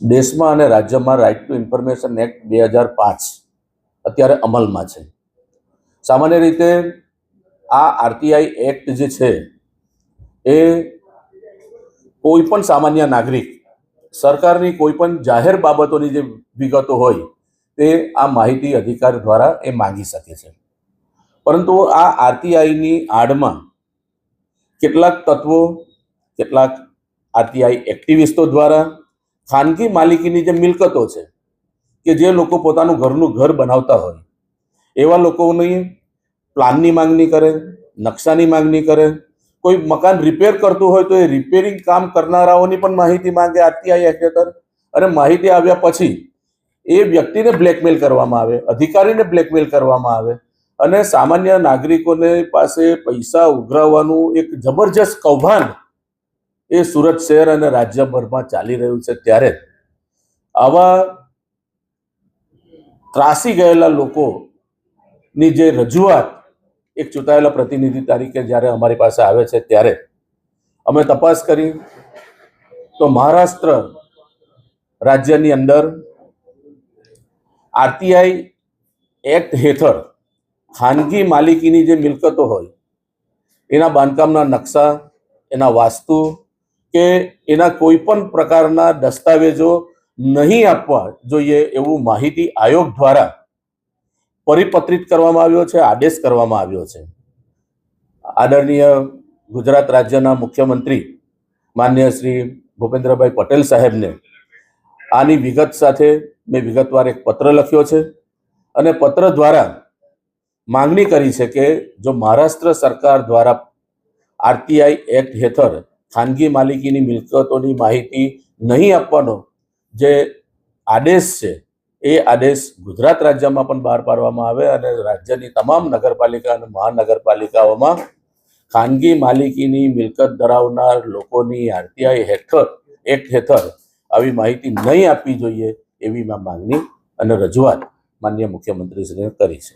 દેશમાં અને રાજ્યમાં રાઇટ ટુ ઇન્ફોર્મેશન એક્ટ બે હજાર પાંચ અત્યારે અમલમાં છે. સામાન્ય રીતે આ આરટીઆઈ એક્ટ જે છે, એ કોઈ પણ સામાન્ય નાગરિક સરકારની કોઈ પણ જાહેર બાબતોની જે વિગતો હોય, તે આ માહિતી અધિકાર દ્વારા એ માંગી શકે છે. પરંતુ આ આરટીઆઈની આડમાં કેટલાક તત્વો, કેટલાક આરટીઆઈ એક્ટિવિસ્ટો દ્વારા ખાનગી માલિકીની જે મિલકતો છે, કે જે લોકો પોતાનું ઘરનું ઘર બનાવતા હોય, એવા લોકોની પ્લાનની માંગણી કરે, નકશાની માંગણી કરે, કોઈ મકાન રિપેર કરતું હોય તો એ રિપેરિંગ કામ કરનારાઓની પણ માહિતી માંગે આરટીઆઈ એક્ટ હેઠળ અને માહિતી આવ્યા પછી એ વ્યક્તિને બ્લેકમેલ કરવામાં આવે, અધિકારીને બ્લેકમેલ કરવામાં આવે અને સામાન્ય નાગરિકોને પાસે પૈસા ઉઘરાવવાનું એક જબરજસ્ત કૌભાંડ એ સુરત શહેર અને રાજ્યભરમાં ચાલી રહ્યું છે ત્યારે આવા ત્રાસી ગયેલા લોકોની જે રજૂઆત એક ચૂંટાયેલા પ્રતિનિધિ તરીકે જ્યારે અમારી પાસે આવે છે ત્યારે અમે તપાસ કરી તો મહારાષ્ટ્ર રાજ્યની અંદર આરટીઆઈ એક્ટ હેઠળ ખાનગી માલિકીની જે મિલકતો હોય, એના બાંધકામના નકશા, એના વાસ્તુ કે એના કોઈ પણ પ્રકારના દસ્તાવેજો નહીં આપવા જોઈએ એવું માહિતી આયોગ દ્વારા પરિપત્રિત કરવામાં આવ્યો છે, આદેશ કરવામાં આવ્યો છે. આદરણીય ગુજરાત રાજ્યના મુખ્યમંત્રી માન્ય શ્રી ભૂપેન્દ્રભાઈ પટેલ સાહેબને આની વિગત સાથે મેં વિગતવાર એક પત્ર લખ્યો છે અને પત્ર દ્વારા માંગણી કરી છે કે જો મહારાષ્ટ્ર સરકાર દ્વારા આરટીઆઈ એક્ટ હેઠળ ખાનગી માલિકીની મિલકતોની માહિતી નહીં આપવાનો જે આદેશ છે, એ આદેશ ગુજરાત રાજ્યમાં પણ બહાર પાડવામાં આવે અને રાજ્યની તમામ નગરપાલિકા અને મહાનગરપાલિકાઓમાં ખાનગી માલિકીની મિલકત ધરાવનાર લોકોની આરટીઆઈ હેઠળ, એક્ટ હેઠળ આવી માહિતી નહીં આપવી જોઈએ એવી માંગણી અને રજૂઆત માન્ય મુખ્યમંત્રીશ્રીએ કરી છે.